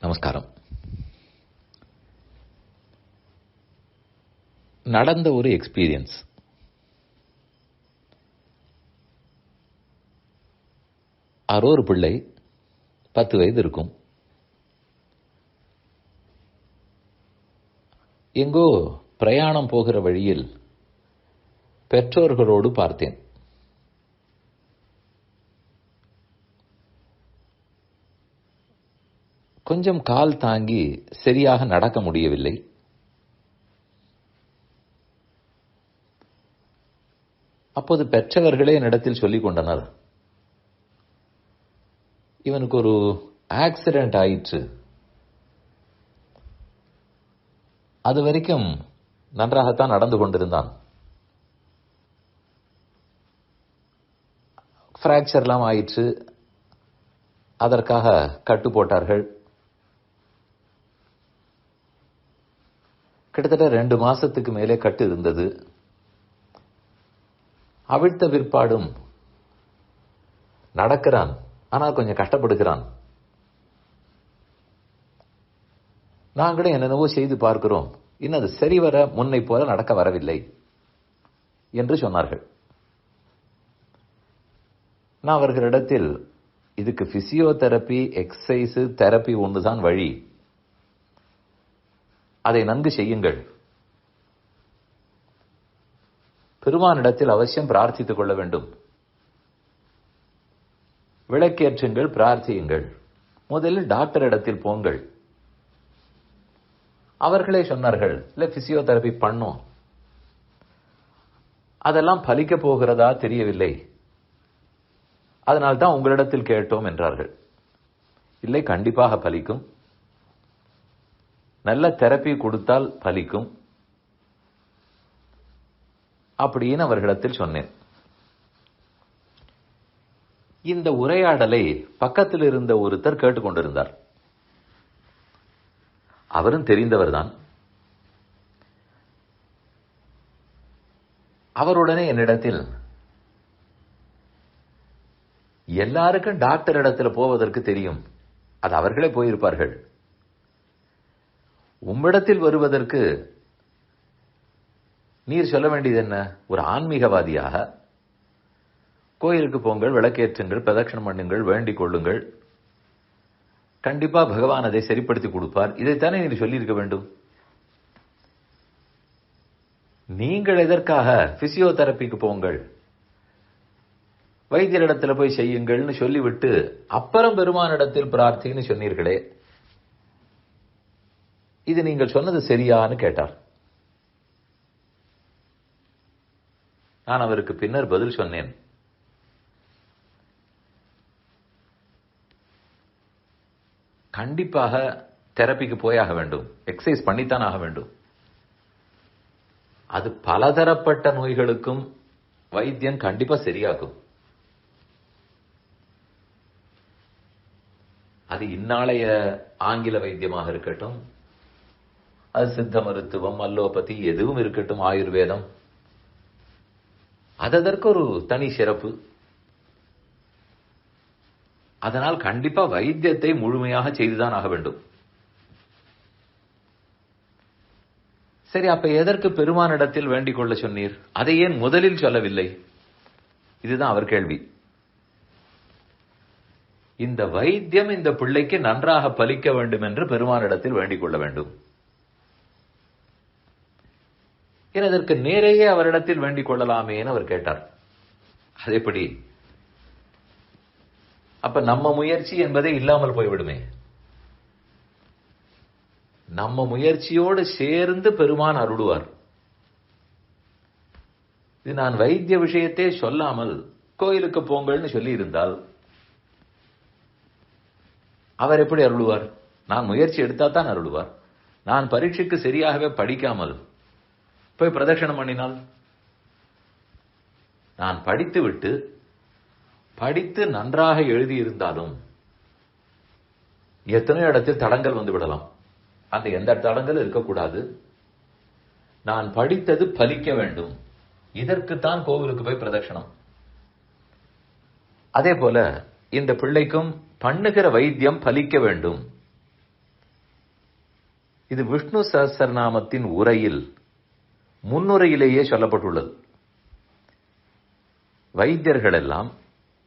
நமஸ்காரம். நடந்த ஒரு எக்ஸ்பீரியன்ஸ் யாரோ ஒரு பிள்ளை பத்து வயது இருக்கும். எங்கோ பிரயாணம் போகிற வழியில் பெற்றோர்களோடு பார்த்தேன். கொஞ்சம் கால் தாங்கி சரியாக நடக்க முடியவில்லை. அப்போது பெற்றவர்களே என்னிடத்தில் சொல்லிக் கொண்டனர். இவனுக்கு ஒரு ஆக்சிடென்ட் ஆயிற்று. அது வரைக்கும் நன்றாகத்தான் நடந்து கொண்டிருந்தான். பிராக்சர்லாம் ஆயிற்று. அதற்காக கட்டு போட்டார்கள் கிட்டத்தட்ட ரெண்டு மாசத்துக்கு மேலே கட்டு இருந்தது அவிழ்த்த பிற்பாடும் நடக்கிறான். ஆனால் கொஞ்சம் கஷ்டப்படுகிறான். நாங்களும் என்னென்னவோ செய்து பார்க்கிறோம். இன்னும் அது சரிவர முன்னை போல நடக்க வரவில்லை என்று சொன்னார்கள். நான் அவர்களிடத்தில் இதுக்கு பிசியோதெரப்பி எக்ஸசைஸு தெரப்பி ஒன்றுதான் வழி. அதை நன்கு செய்யுங்கள். பெருமானிடத்தில் அவசியம் பிரார்த்தித்துக் கொள்ள வேண்டும். விளக்கேற்றுங்கள் பிரார்த்தியுங்கள். முதலில் டாக்டர் இடத்தில் போங்கள். அவர்களே சொன்னார்கள் இல்ல பிசியோதெரபி பண்ணும். அதெல்லாம் பலிக்க போகிறதா தெரியவில்லை. அதனால்தான் உங்களிடத்தில் கேட்டோம் என்றார்கள். இல்லை கண்டிப்பாக பலிக்கும். நல்ல தெரப்பி கொடுத்தால் பலிக்கும். அப்படின்னு அவர்களிடத்தில் சொன்னேன். இந்த உரையாடலை பக்கத்தில் இருந்த ஒருத்தர் கேட்டுக்கொண்டிருந்தார். அவரும் தெரிந்தவர்தான். அவருடனே என்னிடத்தில் எல்லாருக்கும் டாக்டர் இடத்துல போவதற்கு தெரியும். அது அவர்களே போயிருப்பார்கள். உம்மிடத்தில் வருவதற்கு நீர் சொல்ல வேண்டியது என்ன? ஒரு ஆன்மீகவாதியாக கோயிலுக்கு போங்கள் விளக்கேற்றுங்கள் பிரதட்சணம் பண்ணுங்கள் வேண்டிக் கொள்ளுங்கள். கண்டிப்பா பகவான் அதை சரிப்படுத்தி கொடுப்பார். இதைத்தானே நீர் சொல்லியிருக்க வேண்டும்? நீங்கள் எதற்காக பிசியோதெரப்பிக்கு போங்கள்? வைத்தியரிடத்தில் போய் செய்யுங்கள்னு சொல்லிவிட்டு அப்புறம் பெருமானிடத்தில் பிரார்த்தின்னு சொன்னீர்களே இது நீங்கள் சொன்னது சரியான்னு கேட்டார். நான் அவருக்கு பின்னர் பதில் சொன்னேன். கண்டிப்பாக தெரப்பிக்கு போயாக வேண்டும். எக்ஸசைஸ் பண்ணித்தான் ஆக வேண்டும். அது பலதரப்பட்ட நோய்களுக்கும் வைத்தியம் கண்டிப்பா சரியாகும். அது இந்நாளைய ஆங்கில வைத்தியமாக இருக்கட்டும் அது சித்த மருத்துவம் அல்லோபதி எதுவும் இருக்கட்டும் ஆயுர்வேதம். அதற்கு ஒரு தனி சிறப்பு. அதனால் கண்டிப்பா வைத்தியத்தை முழுமையாக செய்துதான் ஆக வேண்டும். சரி அப்ப எதற்கு பெருமானிடத்தில் வேண்டிக் கொள்ள சொன்னீர்? அதை ஏன் முதலில் சொல்லவில்லை? இதுதான் அவர் கேள்வி. இந்த வைத்தியம் இந்த பிள்ளைக்கு நன்றாக பலிக்க வேண்டும் என்று பெருமானிடத்தில் வேண்டிக் கொள்ள வேண்டும். இதற்கு நேரையே அவரிடத்தில் வேண்டிக் கொள்ளலாமேன்னு அவர் கேட்டார். அதேபடி அப்ப நம்ம முயற்சி என்பதே இல்லாமல் போய்விடுமே. நம்ம முயற்சியோடு சேர்ந்து பெருமான் அருடுவார். இது நான் வைத்திய விஷயத்தை சொல்லாமல் கோயிலுக்கு போங்கள்னு சொல்லி இருந்தால் அவர் எப்படி அருளுவார் நான் முயற்சி எடுத்தா தான் அருளுவார் நான் பரீட்சைக்கு சரியாகவே படிக்காமல் போய் பிரதட்சணம் பண்ணினால்? நான் படித்து விட்டு படித்து நன்றாக எழுதியிருந்தாலும் எத்தனையோ இடத்தில் தடங்கள் வந்து விடலாம். அந்த எந்த தடங்கள் இருக்கக்கூடாது. நான் படித்தது பலிக்க வேண்டும். இதற்குத்தான் கோவிலுக்கு போய் பிரதட்சணம். அதே போல இந்த பிள்ளைக்கும் பண்ணுகிற வைத்தியம் பலிக்க வேண்டும். இது விஷ்ணு சஹசரநாமத்தின் உரையில் முன்னுரையிலேயே சொல்லப்பட்டுள்ளது. வைத்தியர்கள் எல்லாம்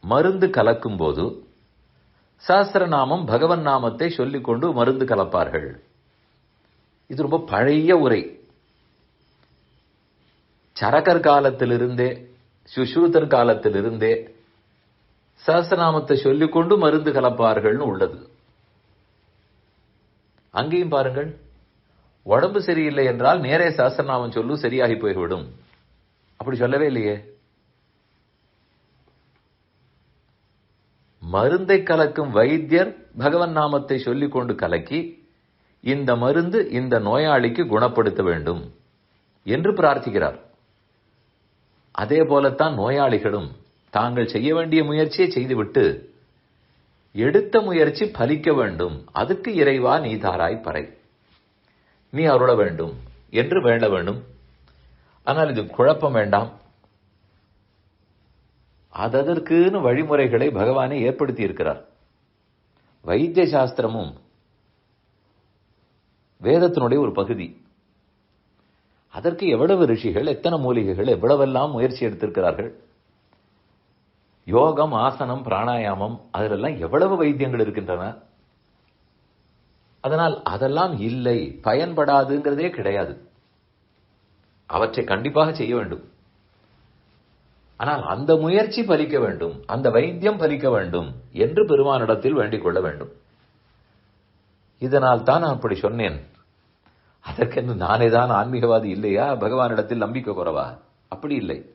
மருந்து கலக்கும் போது சஹஸ்ரநாமம் பகவன் நாமத்தை சொல்லிக்கொண்டு மருந்து கலப்பார்கள். இது ரொம்ப பழைய உரை. சரகர் காலத்திலிருந்தே சுஷ்ருதர் காலத்திலிருந்தே சஹஸ்ரநாமத்தை சொல்லிக்கொண்டு மருந்து கலப்பார்கள்னு உள்ளது. அங்கேயும் பாருங்கள். உடம்பு சரியில்லை என்றால் நேரே சஹஸ்ரநாமம் சொல்லு சரியாகி போய்விடும். அப்படி சொல்லவே இல்லையே. மருந்தை கலக்கும் வைத்தியர் பகவன் நாமத்தை சொல்லிக் கொண்டு கலக்கி இந்த மருந்து இந்த நோயாளிக்கு குணப்படுத்த வேண்டும் என்று பிரார்த்திக்கிறார். அதே போலத்தான் நோயாளிகளும் தாங்கள் செய்ய வேண்டிய முயற்சியை செய்துவிட்டு எடுத்த முயற்சி பலிக்க வேண்டும். அதுக்கு இறைவா நீதாராய் பறை. நீ அருள வேண்டும் என்று வேண்ட வேண்டும். ஆனால் இது குழப்பம் வேண்டாம். அதற்குன்னு வழிமுறைகளை பகவானே ஏற்படுத்தி இருக்கிறார் வைத்திய சாஸ்திரமும் வேதத்தினுடைய ஒரு பகுதி. அதற்கு எவ்வளவு ரிஷிகள் எத்தனை மூலிகைகள் எவ்வளவெல்லாம் முயற்சி எடுத்திருக்கிறார்கள்? யோகம் ஆசனம் பிராணாயாமம் அதிலெல்லாம் எவ்வளவு வைத்தியங்கள் இருக்கின்றன? அதனால் அதெல்லாம் இல்லை பயன்படாதுங்கிறதே கிடையாது. அவற்றை கண்டிப்பாக செய்ய வேண்டும். ஆனால் அந்த முயற்சி பலிக்க வேண்டும் அந்த வைத்தியம் பலிக்க வேண்டும் என்று பெருமானிடத்தில் வேண்டிக் கொள்ள வேண்டும். இதனால் தான் நான் அப்படி சொன்னேன். அதற்கென்று நானே தான் ஆன்மீகவாதி இல்லையா? பகவானிடத்தில் நம்பிக்கை குறவா? அப்படி இல்லை.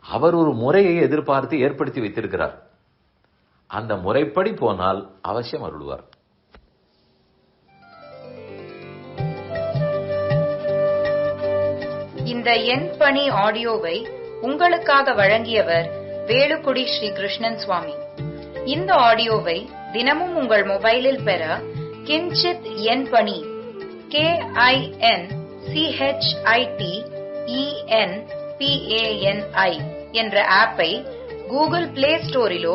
அவர் ஒரு முறையை எதிர்பார்த்து ஏற்படுத்தி வைத்திருக்கிறார். அந்த முறைப்படி போனால் அவசியம் அருள்வார். இந்த எண் பணி ஆடியோவை உங்களுக்காக வழங்கியவர் வேலுக்குடி ஸ்ரீ கிருஷ்ணன் சுவாமி. இந்த ஆடியோவை தினமும் உங்கள் மொபைலில் பெற கிஞ்சித் எண் பணி கே ஐ என் சிஹெச்ஐடி இஎன் பிஏஎன்ஐ என்ற ஆப்பை கூகுள் பிளே ஸ்டோரிலோ